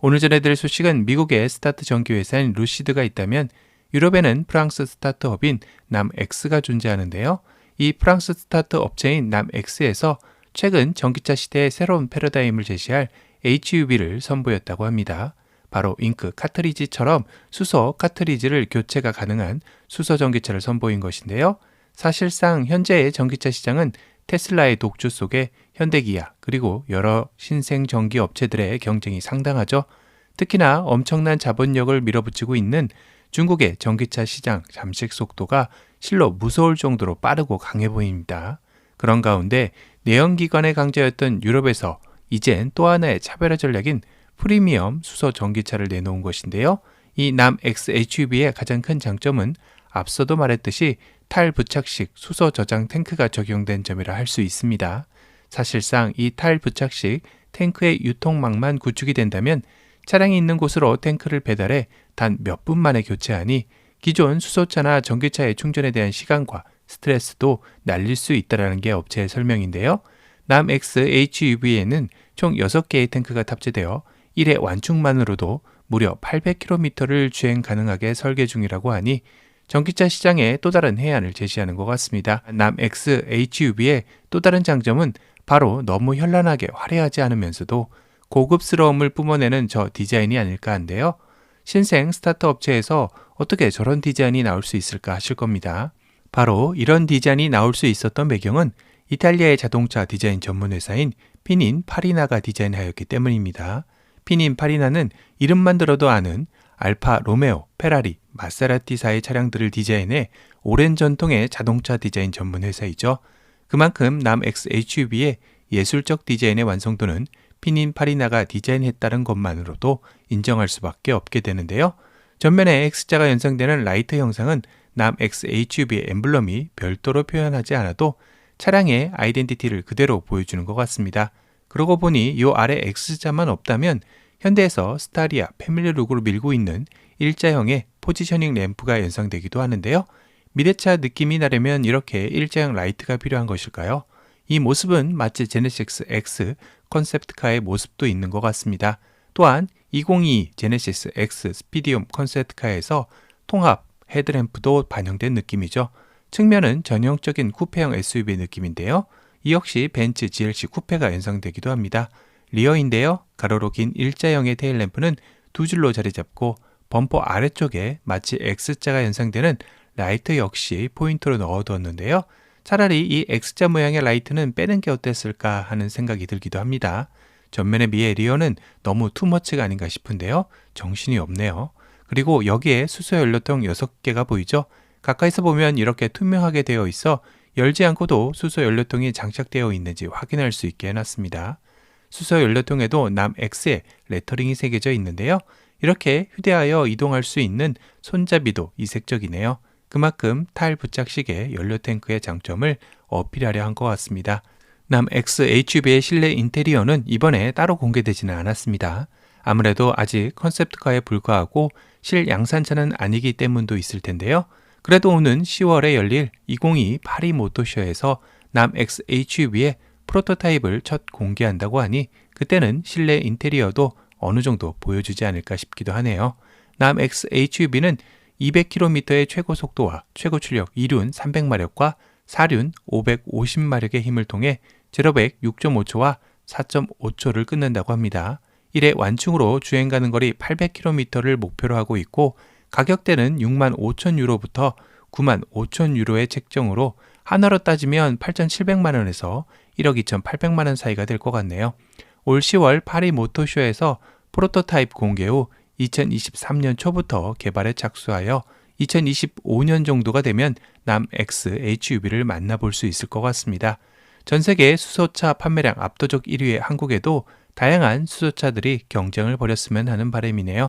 오늘 전해드릴 소식은 미국의 스타트 전기 회사인 루시드가 있다면 유럽에는 프랑스 스타트업인 남X가 존재하는데요. 이 프랑스 스타트 업체인 남X에서 최근 전기차 시대의 새로운 패러다임을 제시할 HUV를 선보였다고 합니다. 바로 잉크 카트리지처럼 수소 카트리지를 교체가 가능한 수소 전기차를 선보인 것인데요. 사실상 현재의 전기차 시장은 테슬라의 독주 속에 현대기아 그리고 여러 신생 전기 업체들의 경쟁이 상당하죠. 특히나 엄청난 자본력을 밀어붙이고 있는 중국의 전기차 시장 잠식 속도가 실로 무서울 정도로 빠르고 강해 보입니다. 그런 가운데 내연기관의 강자였던 유럽에서 이젠 또 하나의 차별화 전략인 프리미엄 수소 전기차를 내놓은 것인데요. 이 남 XHUV의 가장 큰 장점은 앞서도 말했듯이 탈 부착식 수소 저장 탱크가 적용된 점이라 할 수 있습니다. 사실상 이 탈 부착식 탱크의 유통망만 구축이 된다면 차량이 있는 곳으로 탱크를 배달해 단 몇 분 만에 교체하니 기존 수소차나 전기차의 충전에 대한 시간과 스트레스도 날릴 수 있다는 게 업체의 설명인데요. 남X HUV에는 총 6개의 탱크가 탑재되어 1회 완충만으로도 무려 800km를 주행 가능하게 설계 중이라고 하니 전기차 시장에 또 다른 해안을 제시하는 것 같습니다. 남X HUV의 또 다른 장점은 바로 너무 현란하게 화려하지 않으면서도 고급스러움을 뿜어내는 저 디자인이 아닐까 한데요. 신생 스타트 업체에서 어떻게 저런 디자인이 나올 수 있을까 하실 겁니다. 바로 이런 디자인이 나올 수 있었던 배경은 이탈리아의 자동차 디자인 전문 회사인 피닌 파리나가 디자인하였기 때문입니다. 피닌 파리나는 이름만 들어도 아는 알파 로메오, 페라리, 마세라티사의 차량들을 디자인해 오랜 전통의 자동차 디자인 전문 회사이죠. 그만큼 남 XHUV의 예술적 디자인의 완성도는 피닌 파리나가 디자인했다는 것만으로도 인정할 수밖에 없게 되는데요. 전면에 X자가 연상되는 라이트 형상은 남 XHUV의 엠블럼이 별도로 표현하지 않아도 차량의 아이덴티티를 그대로 보여주는 것 같습니다. 그러고 보니 이 아래 X자만 없다면 현대에서 스타리아 패밀리 룩으로 밀고 있는 일자형의 포지셔닝 램프가 연상되기도 하는데요. 미래차 느낌이 나려면 이렇게 일자형 라이트가 필요한 것일까요? 이 모습은 마치 제네시스 X 컨셉트카의 모습도 있는 것 같습니다. 또한 2022 제네시스 X 스피디움 컨셉트카에서 통합 헤드램프도 반영된 느낌이죠. 측면은 전형적인 쿠페형 SUV 느낌인데요. 이 역시 벤츠 GLC 쿠페가 연상되기도 합니다. 리어인데요. 가로로 긴 일자형의 테일램프는 두 줄로 자리 잡고 범퍼 아래쪽에 마치 X자가 연상되는 라이트 역시 포인트로 넣어두었는데요. 차라리 이 X자 모양의 라이트는 빼는 게 어땠을까 하는 생각이 들기도 합니다. 전면의 미의 리어는 너무 투머치가 아닌가 싶은데요. 정신이 없네요. 그리고 여기에 수소 연료통 6개가 보이죠? 가까이서 보면 이렇게 투명하게 되어 있어 열지 않고도 수소 연료통이 장착되어 있는지 확인할 수 있게 해놨습니다. 수소 연료통에도 남 X의 레터링이 새겨져 있는데요. 이렇게 휴대하여 이동할 수 있는 손잡이도 이색적이네요. 그만큼 타일 부착식의 연료 탱크의 장점을 어필하려 한 것 같습니다. 남 XHUV의 실내 인테리어는 이번에 따로 공개되지는 않았습니다. 아무래도 아직 컨셉트카에 불과하고 실 양산차는 아니기 때문도 있을 텐데요. 그래도 오는 10월에 열릴 2022 파리 모토쇼에서 남 XHUV의 프로토타입을 첫 공개한다고 하니 그때는 실내 인테리어도 어느 정도 보여주지 않을까 싶기도 하네요. 남 XHUV는 200km의 최고 속도와 최고 출력 2륜 300마력과 4륜 550마력의 힘을 통해 제로백 6.5초와 4.5초를 끊는다고 합니다. 1회 완충으로 주행 가는 거리 800km를 목표로 하고 있고 가격대는 6만 5천 유로부터 9만 5천 유로의 책정으로 하나로 따지면 8,700만 원에서 1억 2,800만 원 사이가 될 것 같네요. 올 10월 파리 모토쇼에서 프로토타입 공개 후 2023년 초부터 개발에 착수하여 2025년 정도가 되면 남 X HUV를 만나볼 수 있을 것 같습니다. 전 세계 수소차 판매량 압도적 1위의 한국에도 다양한 수소차들이 경쟁을 벌였으면 하는 바람이네요.